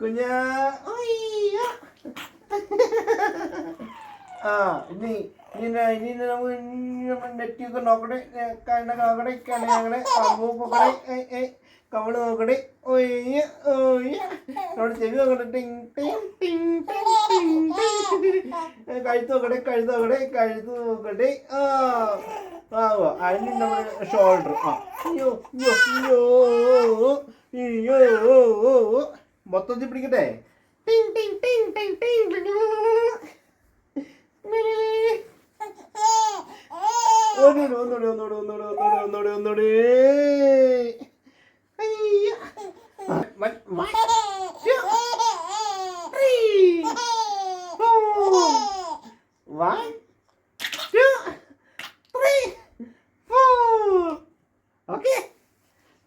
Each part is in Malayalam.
കുഞ്ഞാ. ആ ഇനി ഇനി ഇനി നമുക്ക് ഇനി നമ്മൾ നെറ്റൊക്കെ നോക്കണേ ഏ, കണ്ണ കവൾ നോക്കട്ടെ ഒയ്യ ഒയ്യ നമ്മുടെ ചെവി നോക്കട്ടെ ടിങ് ടിങ് ടിങ് ടിങ് കഴുത്ത് നോക്കട്ടെ കഴുത്ത് നോക്കട്ടെ കഴുത്ത് നോക്കട്ടെ ആ ആവോ. അതിന് നമ്മുടെ ഷോൾഡർ ആ. അയ്യോ അയ്യോ അയ്യോ അയ്യോ മൊത്തത്തിൽ പിടിക്കട്ടെ. ടിങ് ടിങ് ടിങ് ടിങ്. ഒന്നുകൂടി ഒന്നുകൂടി ഒന്നുകൂടി ഒന്നുകൂടി ഒന്നുകൂടി ഒന്നുകൂടി ഒന്നുകൂടി. One, two, three, four. Okay.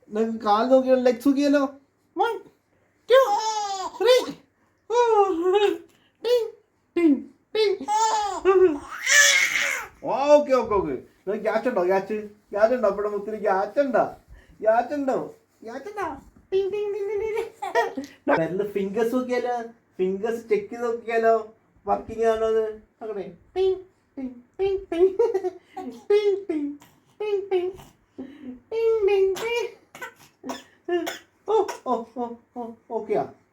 നിങ്ങൾക്ക് കാൽ നോക്കിയാലോ ലെഗ്സ് നോക്കിയാലോ one two three okay okay okay നിങ്ങൾക്ക് ക്യാച്ച് ഉണ്ടോ ക്യാച്ച് ക്യാച്ച് ഉണ്ടോ അപ്പോഴും ഒത്തിരി ക്യാച്ച് ഉണ്ടോ ക്യാച്ച് ഉണ്ടോ ക്യാച്ച് ഉണ്ടോ നല്ല ഫിംഗേഴ്സ് നോക്കിയാലോ? ഫിംഗേഴ്സ് ചെക്ക് ചെയ്ത് നോക്കിയാലോ? വർക്കിംഗ് ആണോ അത്? അങ്ങനെ.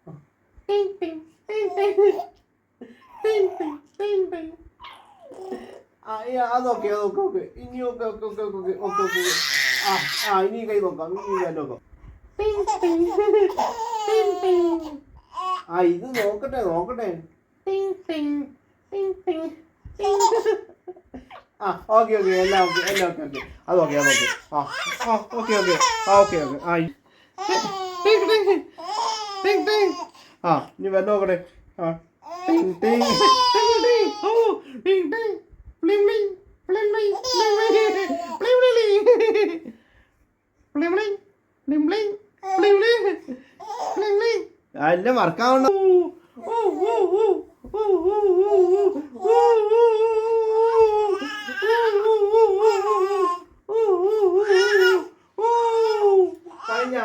ആ. ഇനി okay okay okay okay okay ആ ആ ഇനി കൈ നോക്കാം ഇനി കൈ നോക്കാം. ആ ഇത് നോക്കട്ടെ നോക്കട്ടെ. ആ ഓക്കെ ഓക്കെ എല്ലാം ഓക്കെ എല്ലാം ഓക്കെ ഓക്കെ അത് ഓക്കെ അത് ഓക്കെ ആ ഓക്കെ ഓക്കെ ആ ഓക്കെ ഓക്കെ ആ. ആ ഇനി വല്ല നോക്കട്ടെ. ആ. എല്ലാം വർക്കാവണ്ട കഴിഞ്ഞ